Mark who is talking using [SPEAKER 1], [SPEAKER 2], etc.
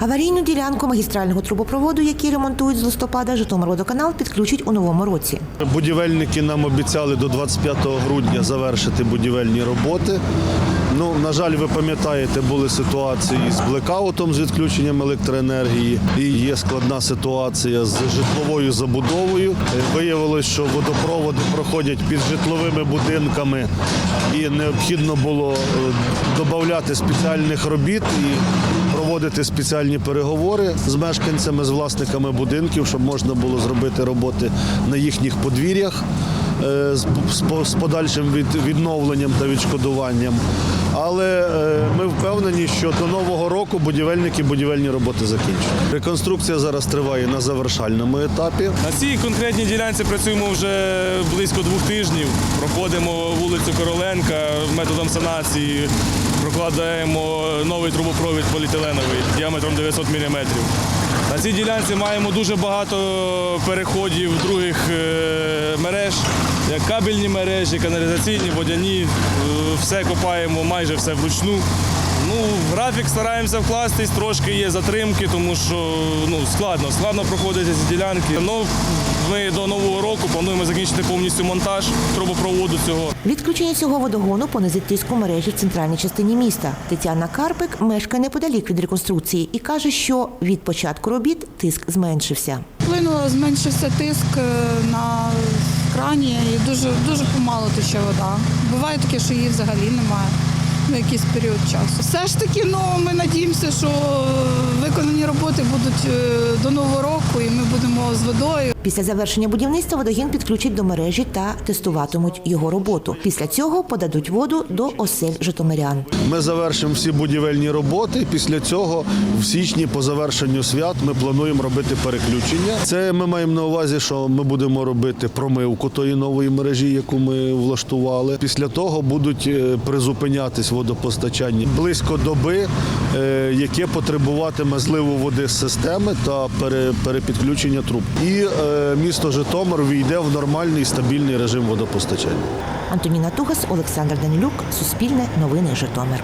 [SPEAKER 1] Аварійну ділянку магістрального трубопроводу, який ремонтують з листопада, Житомирводоканал підключить у новому році.
[SPEAKER 2] Будівельники нам обіцяли до 25 грудня завершити будівельні роботи. Ну, на жаль, ви пам'ятаєте, були ситуації з блекаутом, з відключенням електроенергії. І є складна ситуація з житловою забудовою. Виявилось, що водопроводи проходять під житловими будинками, і необхідно було е, додати спеціальних робіт і проводити спеціальні переговори з мешканцями, з власниками будинків, щоб можна було зробити роботи на їхніх подвір'ях е, з, подальшим від, відновленням та відшкодуванням. Але е, ми впевнені, що до нового року будівельники будівельні роботи закінчать. Реконструкція зараз триває на завершальному етапі.
[SPEAKER 3] На цій конкретній ділянці працюємо вже близько двох тижнів. Проходимо вулицю Короленка методом санації, прокладаємо новий трубопровід поліетиленовий діаметром 900 мм. На цій ділянці маємо дуже багато переходів других е, мереж, як кабельні мережі, каналізаційні, водяні. Е, Все копаємо майже все вручну. Ну, в графік стараємося вкластись, трошки є затримки, тому що ну, складно, складно проходити ці ділянки. Ну, ми до нового року плануємо закінчити повністю монтаж трубопроводу цього.
[SPEAKER 1] Відключення цього водогону понизить тиск у мережі в центральній частині міста. Тетяна Карпик мешкає неподалік від реконструкції і каже, що від початку робіт тиск зменшився.
[SPEAKER 4] Вплинуло, зменшився тиск е, на крані і дуже, дуже помало тече вода. Буває таке, що її взагалі немає на якийсь період часу. Все ж таки, ну, ми надіємося, що виконані роботи будуть е, до нового року і ми будемо з водою.
[SPEAKER 1] Після завершення будівництва водогін підключать до мережі та тестуватимуть його роботу. Після цього подадуть воду до осель житомирян.
[SPEAKER 2] Ми завершимо всі будівельні роботи. Після цього в січні по завершенню свят ми плануємо робити переключення. Це ми маємо на увазі, що ми будемо робити промивку тої нової мережі, яку ми влаштували. Після того будуть е, призупинятись водопостачання близько доби, е, яке потребуватиме зливу води з системи та пере- перепідключення труб. І е, місто Житомир війде в нормальний стабільний режим водопостачання.
[SPEAKER 1] Антоніна Тугас, Олександр Данилюк, Суспільне, Новини Житомир.